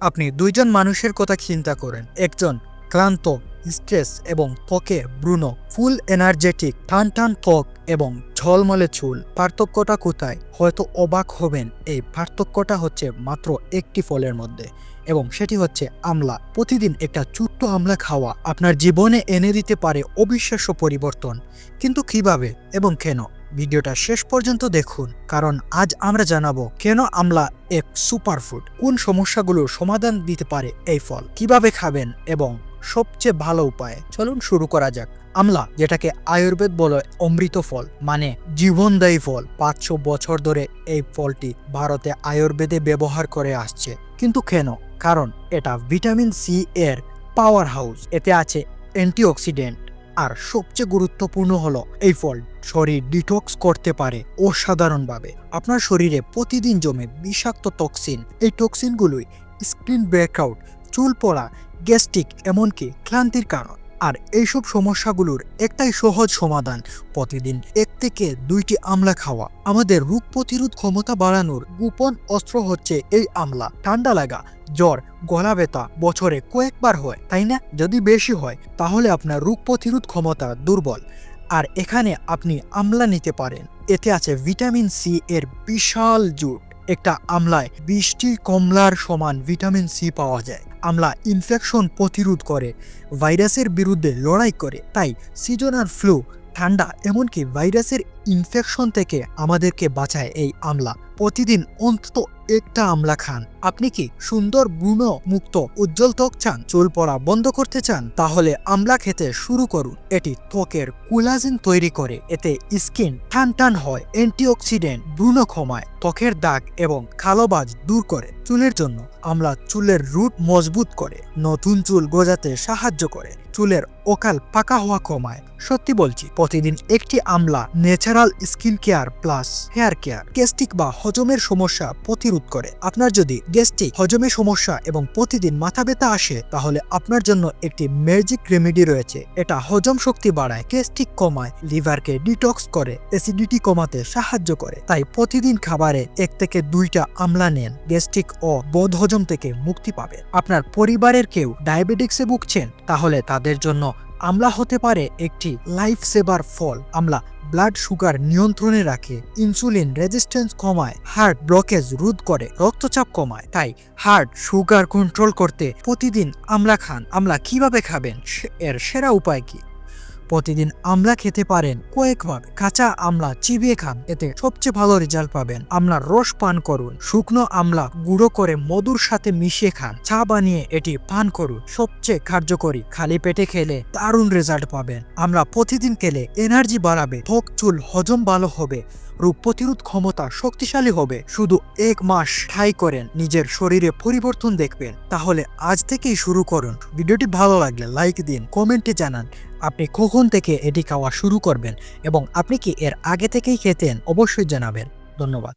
আপনি দুইজন মানুষের কথা চিন্তা করেন। একজন ক্লান্ত স্ট্রেস এবং ত্বকে ব্রুন ফুল এনার্জেটিক টান টান ত্বক এবং ঝলমলে চুল। পার্থক্যটা কোথায়? হয়তো অবাক হবেন, এই পার্থক্যটা হচ্ছে মাত্র একটি ফলের মধ্যে এবং সেটি হচ্ছে আমলা। প্রতিদিন একটা ছোট্ট আমলা খাওয়া আপনার জীবনে এনে দিতে পারে অবিশ্বাস্য পরিবর্তন। কিন্তু কীভাবে এবং কেন? ভিডিওটা শেষ পর্যন্ত দেখুন, কারণ আজ আমরা জানাব কেন আমলা এক সুপারফুড, কোন সমস্যাগুলোর সমাধান দিতে পারে এই ফল, কীভাবে খাবেন এবং সবচেয়ে ভালো উপায়। চলুন শুরু করা যাক। আমলা, যেটাকে আয়ুর্বেদ বলে অমৃত ফল মানে জীবনদায়ী ফল, পাঁচশো বছর ধরে এই ফলটি ভারতে আয়ুর্বেদে ব্যবহার করে আসছে। কিন্তু কেন? কারণ এটা ভিটামিন সি এর পাওয়ার হাউস এতে আছে অ্যান্টিঅক্সিডেন্ট আর সবচেয়ে গুরুত্বপূর্ণ হল, এই ফল শরীর ডিটক্স করতে পারে অসাধারণভাবে। আপনার শরীরে প্রতিদিন জমে বিষাক্ত টক্সিন এই টক্সিনগুলোই স্ক্রিন ব্রেকআউট চুল পড়া গ্যাস্ট্রিক এমনকি ক্লান্তির কারণ। আর এইসব সমস্যাগুলোর একটাই সহজ সমাধান, প্রতিদিন এক থেকে দুইটি আমলা খাওয়া। আমাদের রোগ প্রতিরোধ ক্ষমতা বাড়ানোর গোপন অস্ত্র হচ্ছে এই আমলা। ঠান্ডা লাগা, জ্বর, গলা ব্যথা বছরে কয়েকবার হয়, তাই না? যদি বেশি হয়, তাহলে আপনার রোগ প্রতিরোধ ক্ষমতা দুর্বল। আর এখানে আপনি আমলা নিতে পারেন। এতে আছে ভিটামিন সি এর বিশাল জুট একটা আমলায় বিশটি কমলার সমান ভিটামিন সি পাওয়া যায়। আমলা ইনফেকশন প্রতিরোধ করে, ভাইরাসের বিরুদ্ধে লড়াই করে। তাই সিজনাল ফ্লু, ঠান্ডা এমনকি ভাইরাসের ইনফেকশন থেকে আমাদেরকে বাঁচায় এই আমলা। প্রতিদিন অন্তত একটা আমলা খান। আপনি কি সুন্দর ব্রুণ মুক্ত, উজ্জ্বল ত্বক চান, চুল পড়া বন্ধ করতে চান? তাহলে আমলা খেতে শুরু করুন। এটি ত্বকের কোলাজেন তৈরি করে, এতে স্কিন টান টান হয়, অ্যান্টিঅক্সিডেন্ট ব্রুণ ক্ষমায়, ত্বকের দাগ এবং কালোবাজ দূর করে। চুলের জন্য আমলা চুলের রুট মজবুত করে, নতুন চুল গজাতে সাহায্য করে। চুলের অকাল পাকা হওয়া কমায় সত্যি বলছি, প্রতিদিন একটি আমলা natural skin care plus hair care কেস্টিক বা হজমের সমস্যা প্রতিরোধ করে, আপনার যদি গ্যাস্ট্রিক হজমে সমস্যা এবং প্রতিদিন মাথা ব্যথা আসে, তাহলে আপনার জন্য একটি ম্যাজিক রেমেডি রয়েছে। এটা হজম শক্তি বাড়ায়, গ্যাস্ট্রিক কমায়, লিভারকে ডিটক্স করে, অ্যাসিডিটি কমাতে সাহায্য করে। তাই প্রতিদিন খাবারে এক থেকে দুইটা আমলা নেন, গ্যাস্ট্রিক ও বোধ হজম থেকে মুক্তি পাবে আপনার পরিবারের কেউ ডায়াবেটিক্সে ভুগছেন, তাহলে তাদের জন্য আমলা হতে পারে একটি লাইফ সেভার ফল। আমলা ব্লাড সুগার নিয়ন্ত্রণে রাখে ইনসুলিন রেজিস্ট্যান্স কমায় হার্ট ব্লকেজ রোধ করে, রক্তচাপ কমায়। তাই হার্ট সুগার কন্ট্রোল করতে প্রতিদিন আমলা খান। আমলা কীভাবে খাবেন? এর সেরা উপায় কি? প্রতিদিন আমলা খেতে পারেন। কয়েকভাবে কাঁচা আমলা চিবিয়ে খান। এতে সবচেয়ে ভালো রেজাল্ট পাবেন। আমলার রস পান করুন। শুকনো আমলা গুঁড়ো করে মধুর সাথে মিশিয়ে খান। চা বানিয়ে এটি পান করুন। সবচেয়ে কার্যকরী খালি পেটে খেলে দারুণ রেজাল্ট পাবেন। আমরা প্রতিদিন খেলে এনার্জি বাড়াবে, ত্বক, চুল, হজম ভালো হবে, রোগ প্রতিরোধ ক্ষমতা শক্তিশালী হবে। শুধু এক মাস ঠাই করেন, নিজের শরীরে পরিবর্তন দেখবেন। তাহলে আজ থেকেই শুরু করুন। ভিডিওটি ভালো লাগলে লাইক দিন কমেন্টে জানান। আপনি কখন থেকে এটি খাওয়া শুরু করবেন এবং আপনি কি এর আগে থেকেই খেতেন, অবশ্যই জানাবেন। ধন্যবাদ।